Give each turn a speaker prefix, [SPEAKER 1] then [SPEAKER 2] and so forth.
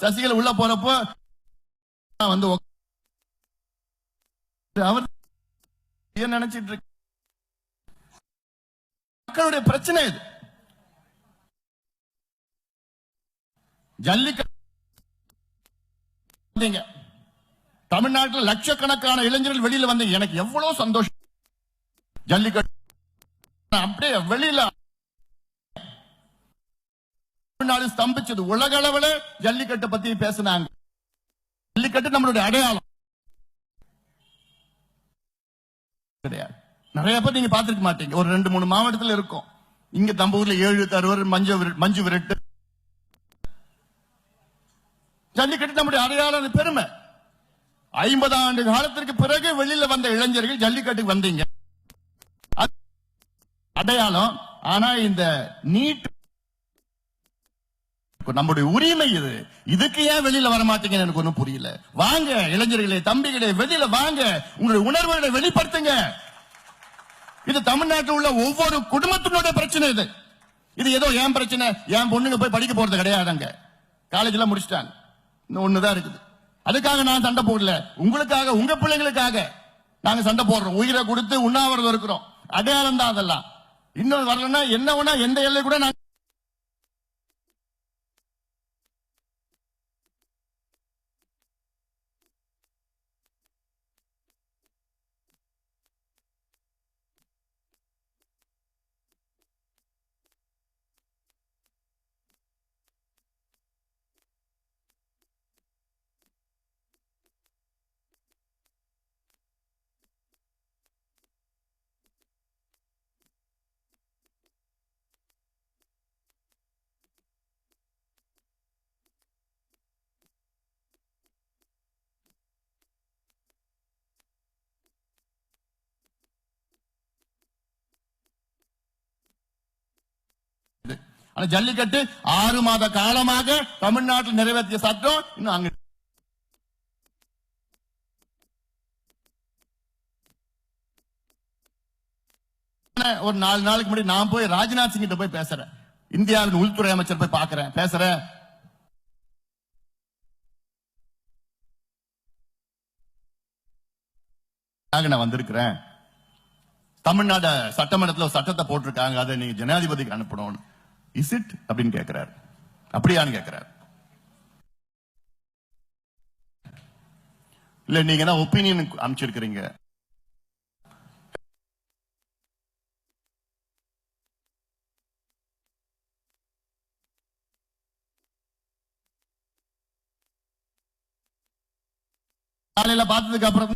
[SPEAKER 1] சசிகலா உள்ள போறப்போ வந்து அவர் நினைச்சிட்டு இருக்கு மக்களுடைய பிரச்சனை இது. ஜல்லிக்கட்டு தமிழ்நாட்டில் லட்சக்கணக்கான இளைஞர்கள் வெளியில வந்தீங்க எனக்கு எவ்வளவு சந்தோஷம். ஜல்லிக்கட்டு. அப்படியே வெளியில தமிழ்நாடு ஸ்தம்பிச்சது. உலக அளவுல ஜல்லிக்கட்டு பத்தி பேசினாங்க. ஜல்லிக்கட்டு நம்மளுடைய அடையாளம். கிடையாது. நிறைய பேர் நீங்க பாத்துருக்க மாட்டீங்க. ஒரு ரெண்டு மூணு மாவட்டத்தில் இருக்கும். இங்க தம்பூர்ல ஏழு தருவர் மஞ்சு மஞ்சு விரட்டு. ஜல்லிக்கட்டு நம்முடைய அடையாளம் பெருமை. ஐம்பது ஆண்டு காலத்திற்கு பிறகு வெளியில வந்த இளைஞர்கள் ஜல்லிக்கட்டுக்கு வந்தீங்க. அடையாளம். ஆனா இந்த நீட் நம்முடைய உரிமை இது. இதுக்கு ஏன் வெளியில வர எனக்கு ஒன்றும் புரியல. வாங்க இளைஞர்களே தம்பிகளே வெளியில வாங்க. உங்களுடைய உணர்வுகளை வெளிப்படுத்துங்க. இது தமிழ்நாட்டில் உள்ள ஒவ்வொரு குடும்பத்தினுடைய பிரச்சனை இது. இது ஏதோ ஏன் பிரச்சனை? என் பொண்ணுங்க போய் படிக்க போறது கிடையாதுங்க காலேஜ்ல முடிச்சிட்டாங்க. இன்னும் ஒண்ணுதான் இருக்குது. அதுக்காக நான் சண்டை போடல. உங்களுக்காக உங்க பிள்ளைங்களுக்காக நாங்க சண்டை போடுறோம். உயிரை கொடுத்து உண்ணாவிரதம் இருக்கிறோம். அடையாளம் தான் அதெல்லாம். இன்னும் வரலன்னா என்ன வேணா எந்த எல்லை கூட நான் ஆனா ஜல்லிக்கட்டு ஆறு மாத காலமாக தமிழ்நாட்டில் நிறைவேற்றிய சட்டம் இன்னும் அங்க ஒரு நாலு நாளுக்கு முன்னாடி நான் போய் ராஜ்நாத் சிங் கிட்ட போய் பேசுறேன். இந்தியாவின் உள்துறை அமைச்சர் போய் பாக்குறேன் பேசுறேன் நான் வந்திருக்கிறேன். தமிழ்நாடு சட்டமன்றத்துல ஒரு சட்டத்தை போட்டிருக்காங்க. அதை நீங்க ஜனாதிபதிக்கு அனுப்பணும் இஸ் இட் அப்படின்னு கேட்கிறார் அப்படியான்னு கேட்கிறார் இல்ல நீங்க தான் ஒப்பீனியன் அமைச்சிருக்கிறீங்க காலையில பார்த்ததுக்கு அப்புறம்